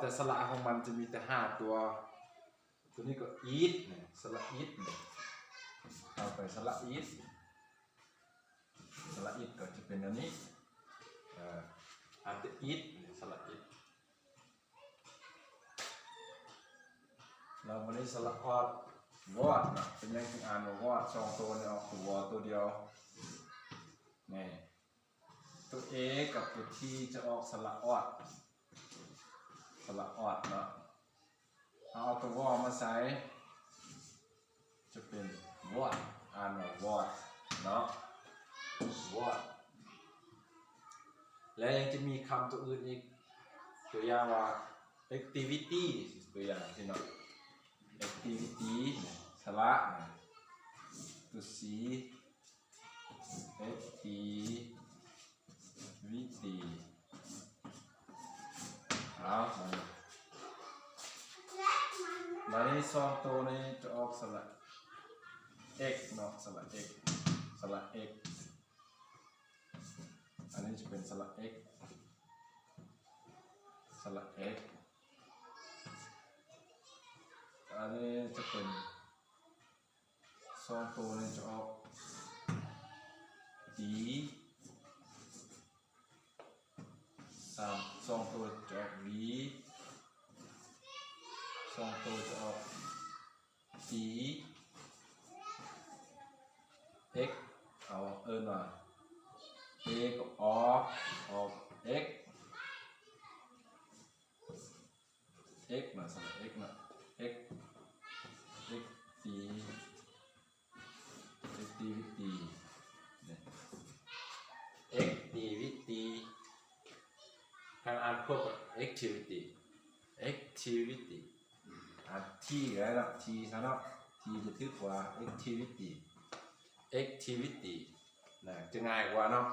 แต่สระของมันจะมีแต่ห้าตัว ตัวนี้ก็อีทเนี่ยสระอีทเนี่ยเอาไปสระอีทสระอีทก็จะเป็นอันนี้อ่ออันเดอีทเนี่ยสระอีทเราไม่ได้สระออดวอดนะเป็นยังที่อ่านว่าวอดสองตัวเนี่ยออกตัวตัวเดียวนี่ตัว A กับตัว T จะออกสระออด สระออดเนาะเอาตัววอมาใส่จะเป็นวอดอ่านว่าวอดเนาะวอดและยังจะมีคำตัวอื่นอีกตัวอย่างว่า activity ตัวอย่างที่เนาะ activity สระตัว C activity เอา มามาในซองตัวนี้จะออกสระ x เนาะสระ x สระ x อันนี้จะเป็นสระ x สระ x อันนี้จะเป็นซองตัวจะออก d สามสองตัวจะออก v สองตัวจะออก d x เอาเอินว่า a กับออกออก x x มาสระ x มา x x d x d วิธีเนี่ย x d วิธีทางอ่านควบกับ activity activity อ่าน t แล้วเนาะ t ซะเนาะ t จะทึกกว่า activity activity นะจะง่ายกว่าเนาะ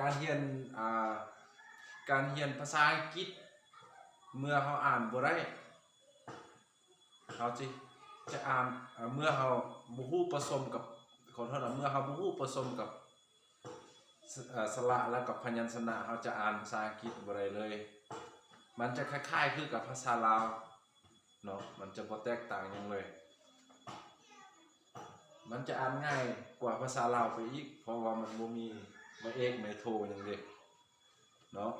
การเรียนอ่าการเรียนภาษาอังกฤษ เมื่อเขาอ่านบ่ได้เขาจิจะอ่านเมื่อเขาบ่ฮู้ผสมกับขอโทษนะเมื่อเขาบ่ฮู้ผสมกับสเอ่อสระแล้วกับพยัญชนะเขาจะอ่านภาษาอังกฤษบ่ได้เลย มันจะคล้ายๆคือกับภาษาลาวเนาะมันจะบ่แตกต่างยังเลย มันจะอ่านง่ายกว่าภาษาลาวไปอีก เพราะว่ามันบ่มีไม่เอกไม่โทอย่างเด็กเนาะ